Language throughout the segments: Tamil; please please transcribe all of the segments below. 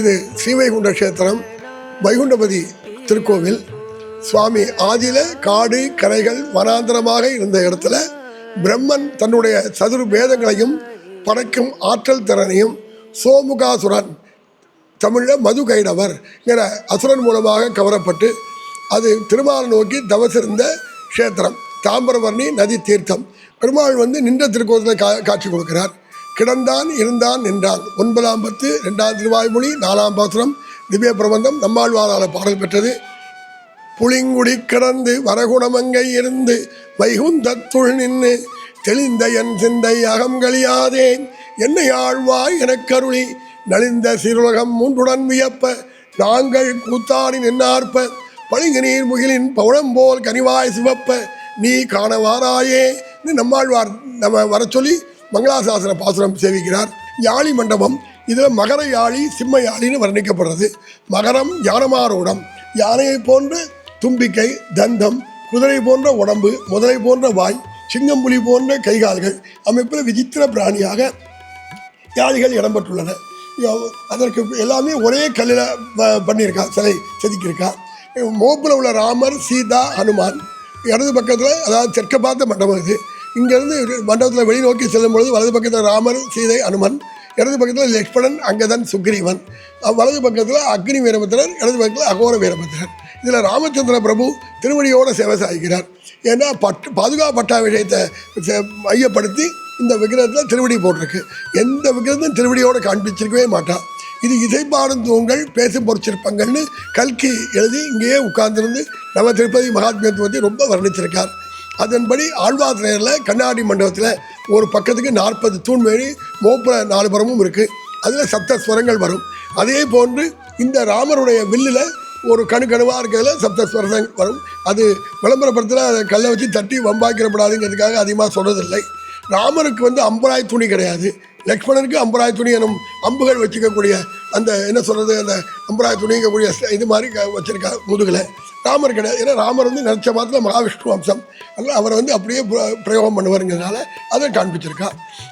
இது ஸ்ரீவைகுண்ட கஷேத்திரம் வைகுண்டபதி திருக்கோவில். சுவாமி ஆதியில காடு கரைகள் வனாந்தரமாக இருந்த இடத்துல பிரம்மன் தன்னுடைய சதுர் வேதங்களையும் படைக்கும் ஆற்றல் திறனையும் சோமுகாசுரன் தமிழில் மது கைடவர் என்கிற அசுரன் மூலமாக கவரப்பட்டு அது திருமாலை நோக்கி தவசிருந்த க்ஷேத்திரம். தாம்பரவர்ணி நதி தீர்த்தம். பெருமாள் வந்து நின்ற திருக்கோலத்தில் கா காட்சி கொடுக்கிறார். கிடந்தான் இருந்தான் நின்றான் ஒன்பதாம் பத்து ரெண்டாம் திருவாய்மொழி நாலாம் பாசுரம் திவ்ய பிரபந்தம் நம்மாழ்வாரால் பாடல் பெற்றது. புளிங்குடி கிடந்து வரகுணமங்கை இருந்து வைகுந்தத்துள் நின்று தெளிந்த என் சிந்தை அகங்கழியாதேன் என்னை ஆழ்வாய் எனக்கருளி நலிந்த சிறுலகம் மூன்றுடன் வியப்ப நாங்கள் கூத்தாடி நின்னார்ப்ப பழுங்கு நீர் முகிலின் பவளம் போல் கனிவாய் சிவப்ப நீ காணவாராயே நம்மாழ்வார் நம்ம வர சொல்லி மங்களாசாசன பாசுரம் சேவிக்கிறார். யாழி மண்டபம் இதில் மகர யாழி சிம்ம யாழின்னு வர்ணிக்கப்படுறது. மகரம் யானமாரோடம். யானையை போன்ற தும்பிக்கை தந்தம் குதிரை போன்ற உடம்பு முதலை போன்ற வாய் சிங்கம்புலி போன்ற கைகால்கள். அமைப்பில் விசித்திர பிராணியாக யாழிகள் இடம்பெற்றுள்ளன. அதற்கு எல்லாமே ஒரே கல்லில் பண்ணியிருக்கா சிலை செதுக்கியிருக்கா. மோப்பில் உள்ள ராமர் சீதா ஹனுமான். இடது பக்கத்தில் அதாவது தெற்க பார்த்த மண்டபம் இது. இங்கேருந்து மண்டபத்தில் வெளிநோக்கி செல்லும் பொழுது வலது பக்கத்தில் ராமர் சீதை அனுமன் இடது பக்கத்தில் லக்ஷ்மணன் அங்கதன் சுக்ரீவன். வலது பக்கத்தில் அக்னி வீரபத்திரர் இடது பக்கத்தில் அகோர வீரபத்திரர். இதில் ராமச்சந்திர பிரபு திருவடியோடு சேவை சாய்கிறார். ஏன்னா பட்டு பாதுகாப்பட்டா பட்டாபிஷேகத்தை மையப்படுத்தி இந்த விக்கிரகத்தில் திருவடி போட்டிருக்கு. எந்த விக்கிரகத்தையும் திருவடியோடு காண்பிச்சிருக்கவே மாட்டான் இது இசைப்பாடும் தூங்கள் பேசும் பொறிச்சிருப்பங்கள்னு கல்கி எழுதி இங்கேயே உட்கார்ந்திருந்து நம்ம திருப்பதி மகாத்மியத்துவத்தை ரொம்ப வர்ணிச்சிருக்கார். அதன்படி ஆழ்வார்நேரில் கண்ணாடி மண்டபத்தில் ஒரு பக்கத்துக்கு நாற்பது தூண் வேணி மோப்புல நாலுபுறமும் இருக்குது அதில் சப்த ஸ்வரங்கள் வரும். அதே போன்று இந்த ராமருடைய வில்லில் ஒரு கணு கணுவாக இருக்கிறதுல சப்த ஸ்வரங்கள் வரும். அது விளம்பரப்படுத்தல அதை கல்லை வச்சு தட்டி வம்பாக்கிடப்படாதுங்கிறதுக்காக அதிகமாக சொல்கிறதில்லை ராமருக்கு வந்து அம்பராய் துணி கிடையாது. லக்ஷ்மணனுக்கு அம்பராய் துணி எனும் அம்புகள் வச்சுக்கக்கூடிய அந்த என்ன சொல்கிறது அந்த அம்பராய் துணிங்கக்கூடிய இது மாதிரி க- வச்சிருக்கா முதுகில். ராமர் கிடையாது. ஏன்னா ராமர் வந்து நினச்ச மாத்திரம் மகாவிஷ்ணு வம்சம். அதனால் அவரை வந்து அப்படியே பிரயோகம் பண்ணுவாருங்கிறதுனால அதை காண்பிச்சிருக்கா.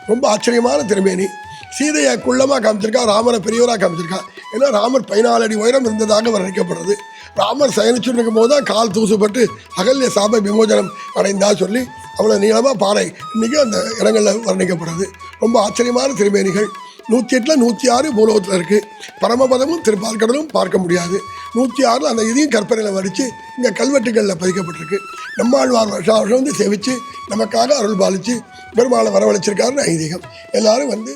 ரொம்ப ஆச்சரியமான திருமேனி. சீதையை குள்ளமாக காமிச்சிருக்கா ராமரை பெரியவராக காமிச்சிருக்கா. ஏன்னா ராமர் பதினாலு அடி உயரம் இருந்ததாக வர்ணிக்கப்படுறது. ராமர் சயனிச்சுட்டு இருக்கும் போது தான் கால் தூசுப்பட்டு அகல்ய சாப விமோசனம் அடைந்தா சொல்லி அவ்வளோ நீளமாக பாறை இன்றைக்கி அந்த இடங்களில் வர்ணிக்கப்படுறது. ரொம்ப ஆச்சரியமான திருமேனிகள். நூற்றி எட்டில் நூற்றி ஆறு பூலோகத்தில் இருக்குது பரமபதமும் திருப்பார்க்கடலும் பார்க்க முடியாது. நூற்றி ஆறில் அந்த இதையும் கற்பனையில் வடித்து இங்கே கல்வெட்டுகளில் பதிக்கப்பட்டிருக்கு. நம்மாழ்வார் வருஷம் வருஷம் வந்து சேவித்து நமக்காக அருள் பாலித்து பெருமாளை வரவழைச்சிருக்காருன்னு ஐதீகம். எல்லாரும் வந்து